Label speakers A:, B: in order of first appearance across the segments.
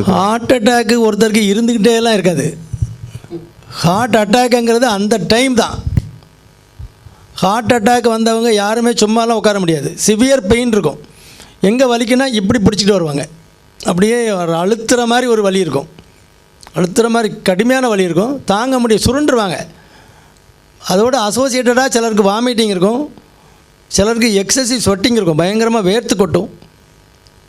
A: Heart attack ஒருத்தருக்கு இருந்துக்கிட்டே எல்லாம் இருக்காது. ஹார்ட் அட்டாக்குங்கிறது அந்த டைம் தான். ஹார்ட் அட்டாக் வந்தவங்க யாருமே சும்மாலாம் உட்கார முடியாது. சிவியர் பெயின் இருக்கும். எங்கே வலிக்குன்னா இப்படி பிடிச்சிட்டு வருவாங்க. அப்படியே அழுத்துகிற அழுத்துற மாதிரி ஒரு வலி இருக்கும். அழுத்துற மாதிரி கடுமையான வலி இருக்கும். தாங்க முடியும் சுருண்டுருவாங்க. அதோட அசோசியேட்டடாக சிலருக்கு வாமிட்டிங் இருக்கும். சிலருக்கு எக்ஸசிவ் ஸ்வெட்டிங் இருக்கும். பயங்கரமாக வேர்த்து கொட்டும்.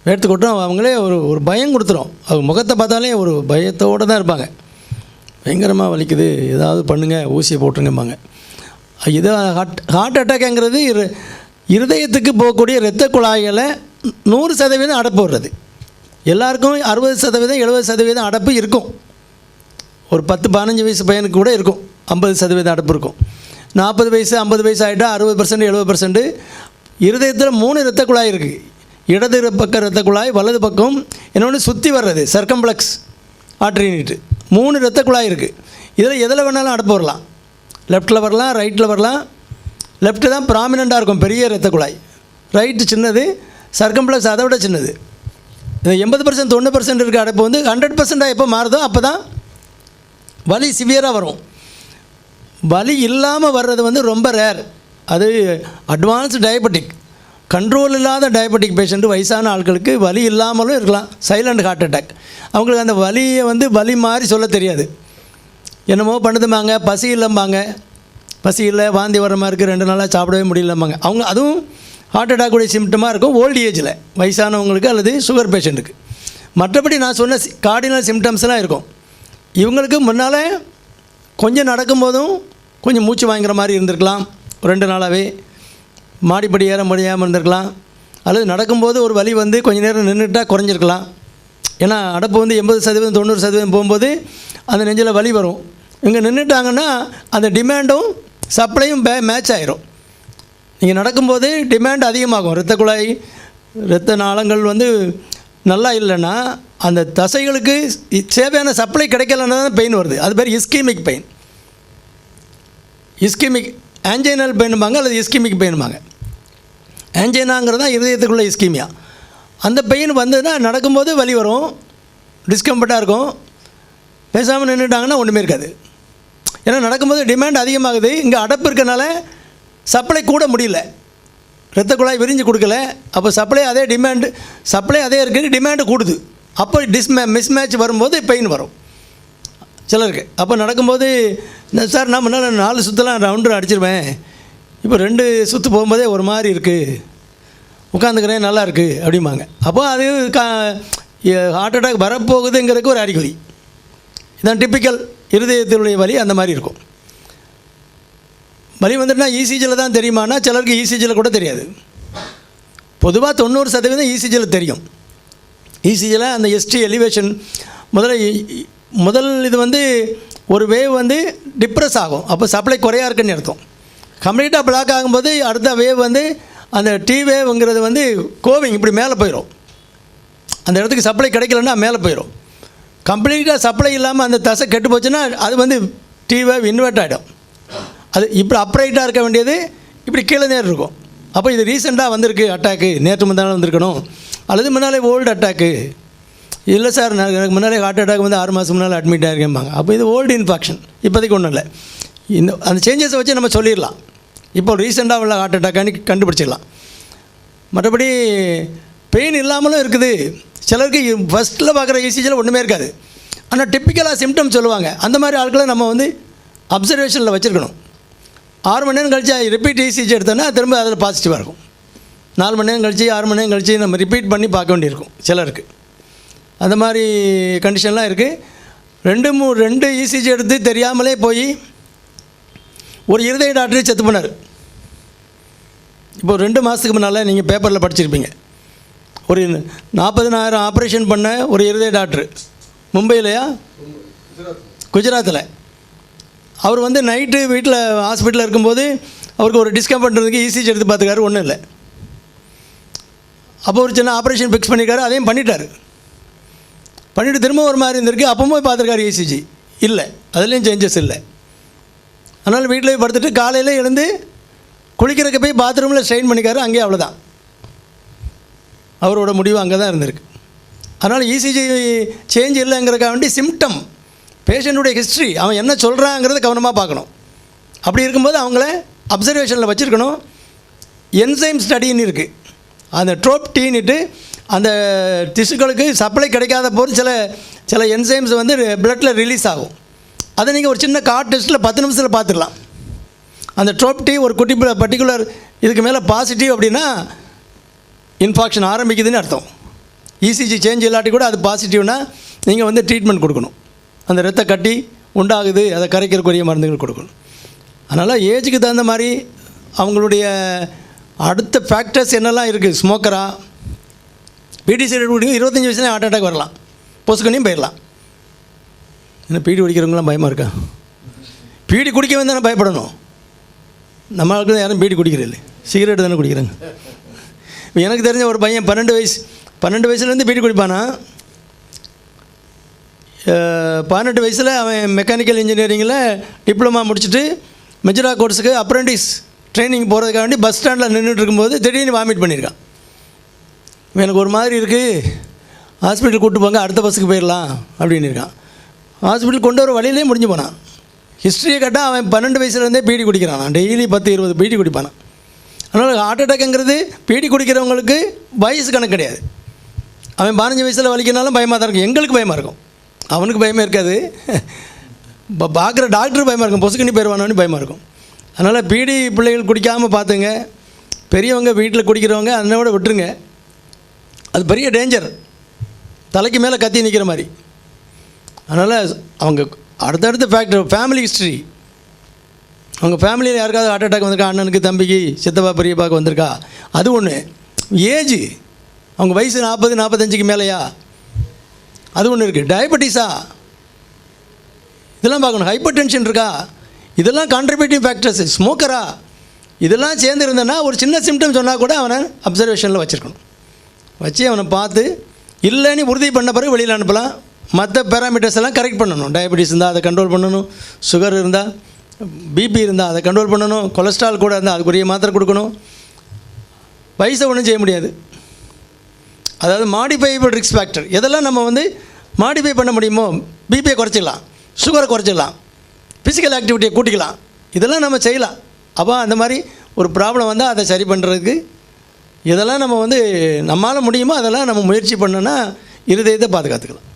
A: எடுத்து கொட்டுறோம் அவங்களே ஒரு ஒரு பயம் கொடுத்துரும். அவங்க முகத்தை பார்த்தாலே ஒரு பயத்தோடு தான் இருப்பாங்க. பயங்கரமாக வலிக்குது ஏதாவது பண்ணுங்கள் ஊசியை போட்டுருங்கம்பாங்க. இது ஹார்ட் ஹார்ட் அட்டாக்ங்கிறது இரு இருதயத்துக்கு போகக்கூடிய இரத்த குழாய்களை நூறு சதவீதம் அடப்பு வர்றது எல்லாருக்கும் அறுபது சதவீதம் எழுபது சதவீதம் அடப்பு இருக்கும். ஒரு பத்து பதினஞ்சு வயசு பையனுக்கு கூட இருக்கும். ஐம்பது சதவீதம் அடப்பு இருக்கும். நாற்பது வயசு ஐம்பது வயசு ஆகிட்டா அறுபது பர்சன்ட் எழுபது பர்சன்ட் இருதயத்தில் மூணு இரத்த குழாய் இருக்குது இடது பக்கம் இரத்த குழாய் வலது பக்கம் இன்னொன்று சுற்றி வர்றது சர்க்கம்ப்ளெக்ஸ் ஆர்ட்ரினிட்டு மூணு இரத்த குழாய் இருக்குது இதில் எதில் வேணாலும் அடப்பு வரலாம். லெஃப்ட்டில் வரலாம் ரைட்டில் வரலாம். லெஃப்ட்டு தான் ப்ராமினண்ட்டாக இருக்கும் பெரிய இரத்த குழாய். ரைட்டு சின்னது சர்க்கம்ப்ளெக்ஸ் அதை விட சின்னது. இந்த எண்பது பர்சன்ட் தொண்ணூறு பர்சன்ட் இருக்க அடைப்பு வந்து ஹண்ட்ரட் பர்சன்டாக எப்போ மாறுதோ அப்போ தான் வலி சிவியராக வரும். வலி இல்லாமல் வர்றது வந்து ரொம்ப ரேர் அது அட்வான்ஸ் டயபெட்டிக் கண்ட்ரோல் இல்லாத டயபெட்டிக் பேஷண்ட்டு வயசான ஆட்களுக்கு வலி இல்லாமலும் இருக்கலாம். சைலண்ட் ஹார்ட் அட்டாக் அவங்களுக்கு அந்த வலியை வந்து வலி மாதிரி சொல்ல தெரியாது. என்னமோ பண்ணுதுமாங்க பசி இல்லைம்பாங்க. பசி இல்லை வாந்தி வர மாதிரி இருக்குது ரெண்டு நாளாக சாப்பிடவே முடியலம்பாங்க. அவங்க அதுவும் ஹார்ட் அட்டாக் உடைய சிம்டமாக இருக்கும் ஓல்டு ஏஜில் வயசானவங்களுக்கு அல்லது சுகர் பேஷண்ட்டுக்கு மற்றபடி நான் சொன்ன கார்டினல் சிம்டம்ஸ்லாம் இருக்கும். இவங்களுக்கு முன்னால் கொஞ்சம் நடக்கும்போதும் கொஞ்சம் மூச்சு வாங்குகிற மாதிரி இருந்திருக்கலாம். ரெண்டு நாளாகவே மாடிப்படி ஏற முடியாமல் இருந்திருக்கலாம். அல்லது நடக்கும்போது ஒரு வலி வந்து கொஞ்ச நேரம் நின்றுட்டா குறைஞ்சிருக்கலாம். ஏன்னா அடப்பு வந்து எண்பது சதவீதம் தொண்ணூறு சதவீதம் போகும்போது அந்த நெஞ்சில் வலி வரும். இங்கே நின்றுட்டாங்கன்னா அந்த டிமாண்டும் சப்ளையும் பே மேட்ச் ஆயிரும். நீங்கள் நடக்கும்போது டிமாண்ட் அதிகமாகும். இரத்த குழாய் இரத்த நாளங்கள் வந்து நல்லா இல்லைன்னா அந்த தசைகளுக்கு தேவையான சப்ளை கிடைக்கலன்னா தான் பெயின் வருது. அது பேர் இஸ்கீமிக் பெயின் இஸ்கிமிக் ஆஞ்சைனல் பெயினும்பாங்க அல்லது இஸ்கிமிக் பெயினும்பாங்க ஆஞ்சைனாங்கிறது தான் இருதயத்துக்குள்ள இஸ்கீமியா அந்த பெயின் வந்ததுன்னா நடக்கும்போது வலி வரும் டிஸ்கம்ஃபர்ட்டாக இருக்கும். பேசாமல் நின்றுட்டாங்கன்னா ஒன்றுமே இருக்காது. ஏன்னா நடக்கும்போது டிமாண்ட் அதிகமாகுது. இங்கே அடப்பு இருக்கனால சப்ளை கூட முடியல. ரத்த குழாய் விரிஞ்சு கொடுக்கல. அப்போ சப்ளை அதே டிமாண்டு சப்ளை அதே இருக்குது டிமாண்டு கூடுது. அப்போ டிஸ்மே மிஸ்மேட்ச் வரும்போது பெயின் வரும். சிலருக்கு. அப்போ நடக்கும்போது "இந்த சார் நான் முன்னால் நாலு சுத்தலாம் ரவுண்டு அடிச்சிருவேன். இப்போ ரெண்டு சுற்று போகும்போதே ஒரு மாதிரி இருக்குது உட்காந்துக்கிறேன் நல்லா இருக்குது அப்படிம்பாங்க. அப்போ அது கா ஹார்ட் அட்டாக் வரப்போகுதுங்கிறதுக்கு ஒரு அறிகுறி. இதான் டிப்பிக்கல் இருதயத்தினுடைய வலி அந்த மாதிரி இருக்கும். வலி வந்துட்டுனா இசிஜியில் தான் தெரியுமானா சிலருக்கு இசிஜியில் கூட தெரியாது. பொதுவாக தொண்ணூறு சதவீதம் இசிஜியில் தெரியும். இசிஜியில் அந்த எஸ்டி எலிவேஷன் முதல்ல முதல் இது வந்து ஒரு வேவ் வந்து டிப்ரெஸ் ஆகும். அப்போ சப்ளை குறையா இருக்குன்னு அர்த்தம். கம்ப்ளீட்டாக பிளாக் ஆகும்போது அடுத்த வேவ் வந்து அந்த டி வேவ்ங்கிறது வந்து கோவிங் இப்படி மேலே போயிடும் அந்த இடத்துக்கு சப்ளை கிடைக்கலன்னா மேலே போயிடும் கம்ப்ளீட்டாக சப்ளை இல்லாமல் அந்த தசை கெட்டு போச்சுன்னா அது வந்து டி வேவ் இன்வெர்ட் ஆகிடும் அது இப்படி அப்ரைட்டாக இருக்க வேண்டியது இப்படி கீழே நேர் இருக்கும். அப்போ இது ரீசெண்டாக வந்திருக்கு அட்டாக்கு நேற்று முந்தானே வந்திருக்கணும். அல்லது முன்னாலே ஓல்டு அட்டாக்கு இல்லை சார் நான் எனக்கு முன்னாலே ஹார்ட் அட்டாக் வந்து ஆறு மாதம் முன்னால் அட்மிட் ஆகிருக்கேன்பாங்க அப்போ இது ஓல்டு இன்ஃபெக்ஷன் இப்போதைக்கு ஒன்றும் இல்லை. இந்த அந்த சேஞ்சஸை வச்சு நம்ம சொல்லிடலாம். இப்போ ரீசெண்டாக உள்ள ஹார்ட் அட்டாக்கானு கண்டுபிடிச்சிடலாம். மற்றபடி பெயின் இல்லாமலும் இருக்குது. சிலருக்கு ஃபஸ்ட்டில் பார்க்குற இசிஜியில் ஒன்றுமே இருக்காது. ஆனால் டிப்பிக்கலாக சிம்டம் சொல்லுவாங்க. அந்த மாதிரி ஆட்களை நம்ம வந்து அப்சர்வேஷனில் வச்சுருக்கணும். ஆறு மணி நேரம் கழிச்சு ரிப்பீட் இசிஜி எடுத்தோன்னா திரும்ப அதில் பாசிட்டிவாக இருக்கும். நாலு மணி நேரம் கழிச்சு ஆறு மணி நேரம் கழிச்சு நம்ம ரிப்பீட் பண்ணி பார்க்க வேண்டியிருக்கும் சிலருக்கு. அந்த மாதிரி கண்டிஷன்லாம் இருக்குது ரெண்டு மூ ரெண்டு இசிஜி எடுத்து தெரியாமலே போய் ஒரு இருதய டாக்டரே செத்து போனார். இப்போ ரெண்டு மாதத்துக்கு முன்னால் நீங்கள் பேப்பரில் படிச்சிருப்பீங்க. ஒரு நாற்பதினாயிரம் ஆப்ரேஷன் பண்ண ஒரு இருதய டாக்டர். மும்பையிலையா? குஜராத்தில் அவர் வந்து நைட்டு வீட்டில் ஹாஸ்பிட்டலில் இருக்கும்போது அவருக்கு ஒரு டிஸ்கம்ஃபர்ட் இருந்ததுக்கு இசிஜி எடுத்து பார்த்துக்காரு ஒன்றும் இல்லை. அப்போ ஒரு சின்ன ஆப்ரேஷன் ஃபிக்ஸ் பண்ணியிருக்காரு அதையும் பண்ணிட்டார். பண்ணிவிட்டு திரும்ப ஒரு மாதிரி இருந்திருக்கு அப்பவும் போய் பார்த்துருக்காரு இசிஜி இல்லை அதுலேயும் சேஞ்சஸ் இல்லை. அதனால் வீட்டில் படுத்துட்டு காலையில் எழுந்து குளிக்கிறதுக்கு போய் பாத்ரூமில் ஸ்ட்ரெயின் பண்ணிக்காரு அங்கேயே அவ்வளோதான் அவரோட முடிவு அங்கே தான் இருந்திருக்கு. அதனால் இசிஜி சேஞ்ச் இல்லைங்கிறக்காக வேண்டி சிம்டம் பேஷண்ட்டுடைய ஹிஸ்ட்ரி அவன் என்ன சொல்கிறாங்கிறத கவனமாக பார்க்கணும். அப்படி இருக்கும்போது அவங்கள அப்சர்வேஷனில் வச்சுருக்கணும். என்சைம் ஸ்டடின்னு இருக்குது அந்த ட்ரோப் டீன்னுட்டு அந்த திசுக்களுக்கு சப்ளை கிடைக்காத போது சில சில என்சைம்ஸ் வந்து பிளட்டில் ரிலீஸ் ஆகும். அதை நீங்கள் ஒரு சின்ன கார்ட் டெஸ்ட்டில் பத்து நிமிஷத்தில் பார்த்துடலாம் அந்த ட்ரோப்டி ஒரு குட்டி பர்டிகுலர் இதுக்கு மேலே பாசிட்டிவ் அப்படின்னா இன்ஃபாக்ஷன் ஆரம்பிக்குதுன்னு அர்த்தம். இசிஜி சேஞ்ச் இல்லாட்டி கூட அது பாசிட்டிவ்னா நீங்கள் வந்து ட்ரீட்மெண்ட் கொடுக்கணும். அந்த ரத்த கட்டி உண்டாகுது அதை கரைக்கிறக்குரிய மருந்துகள் கொடுக்கணும். அதனால் ஏஜுக்கு தகுந்த மாதிரி அவங்களுடைய அடுத்த ஃபேக்டர்ஸ் என்னெல்லாம் இருக்குது ஸ்மோக்கரா பிடி சைடு குடிக்கும் இருபத்தஞ்சி வயசுலேயே ஹார்ட் அட்டாக் வரலாம். பொசுக்கனையும் போயிடலாம். என்ன பீடி குடிக்கிறவங்களாம் பயமாக இருக்கா? பீடி குடிக்க தானே பயப்படணும். நம்ம ஆளுக்கு தான் யாரும் பீடி குடிக்கிறது சிகரெட் தானே குடிக்கிறாங்க. எனக்கு தெரிஞ்ச ஒரு பையன் பன்னெண்டு வயசு பன்னெண்டு வயசுலேருந்து பீடி குடிப்பானா? பதினெட்டு வயசில் அவன் மெக்கானிக்கல் இன்ஜினியரிங்கில் டிப்ளமா முடிச்சுட்டு மெஜரா கோர்ஸுக்கு அப்ரெண்டிஸ் ட்ரைனிங் போகிறதுக்காக வேண்டி பஸ் ஸ்டாண்டில் நின்றுட்டு இருக்கும்போது திடீர்னு வாமிட் பண்ணியிருக்கான். எனக்கு ஒரு மாதிரி இருக்குது ஹாஸ்பிட்டல் கூப்பிட்டு போங்க அடுத்த பஸ்ஸுக்கு போயிடலாம் அப்படின்னு இருக்கான் ஹாஸ்பிட்டல் கொண்டு வர வழியிலே முடிஞ்சு போனான். ஹிஸ்ட்ரியை கேட்டால் அவன் பன்னெண்டு வயசுலேருந்தே பீடி குடிக்கிறான் டெய்லி பத்து இருபது பீடி குடிப்பானான் அதனால் ஹார்ட் அட்டாக்ங்கிறது பீடி குடிக்கிறவங்களுக்கு வயசு கணக்கு கிடையாது. அவன் பதினஞ்சு வயசில் வலிக்கினாலும் பயமாக தான் இருக்கும். எங்களுக்கு பயமாக இருக்கும். அவனுக்கு பயமே இருக்காது. இப்போ பார்க்குற டாக்டர் பயமாக இருக்கும். பொசுக்கணி போயிடுவானு பயமாக இருக்கும். அதனால் பீடி பிள்ளைகள் குடிக்காமல் பார்த்துங்க பெரியவங்க வீட்டில் குடிக்கிறவங்க அதனோட விட்டுருங்க. அது பெரிய டேஞ்சர் தலைக்கு மேலே கத்தி நிற்கிற மாதிரி. அதனால் அவங்க அடுத்தடுத்த ஃபேக்டர் ஃபேமிலி ஹிஸ்ட்ரி அவங்க ஃபேமிலியில் யாருக்காவது ஹார்ட் அட்டாக் வந்திருக்கா? அண்ணனுக்கு தம்பிக்கு சித்தப்பா பெரியப்பாவுக்கு வந்திருக்கா? அது ஒன்று ஏஜ் அவங்க வயசு நாற்பது நாற்பத்தஞ்சுக்கு மேலேயா? அது ஒன்று இருக்குது டயபெட்டிஸா இதெல்லாம் பார்க்கணும். ஹைப்பர் டென்ஷன் இருக்கா? இதெல்லாம் கான்ட்ரிபியூட்டிவ் ஃபேக்டர்ஸ் ஸ்மோக்கரா இதெல்லாம் சேர்ந்து இருந்தேன்னா ஒரு சின்ன சிம்டம் சொன்னால் கூட அவனை அப்சர்வேஷனில் வச்சுருக்கணும். வச்சு அவனை பார்த்து இல்லைன்னு உறுதி பண்ண பிறகு வெளியில் அனுப்பலாம். மற்ற பேராமீட்டர்ஸ் எல்லாம் கரெக்ட் பண்ணணும். டயபெட்டிஸ் இருந்தால் அதை கண்ட்ரோல் பண்ணணும். சுகர் இருந்தால் பிபி இருந்தால் அதை கண்ட்ரோல் பண்ணணும். கொலஸ்ட்ரால் கூட இருந்தால் அதுக்குரிய மாத்திரை கொடுக்கணும். வயசை ஒன்றும் செய்ய முடியாது. அதாவது மாடிஃபைபிள் ரிக்ஸ் ஃபேக்டர் எதெல்லாம் நம்ம வந்து மாடிஃபை பண்ண முடியுமோ பிபியை குறைச்சிக்கலாம். சுகரை குறைச்சிடலாம் ஃபிசிக்கல் ஆக்டிவிட்டியை கூட்டிக்கலாம். இதெல்லாம் நம்ம செய்யலாம். அப்போ அந்த மாதிரி ஒரு ப்ராப்ளம் வந்தால் அதை சரி பண்ணுறதுக்கு இதெல்லாம் நம்ம வந்து நம்மளால் முடியுமோ அதெல்லாம் நம்ம முயற்சி பண்ணோன்னா இருதயத்தை பாதுகாத்துக்கலாம்.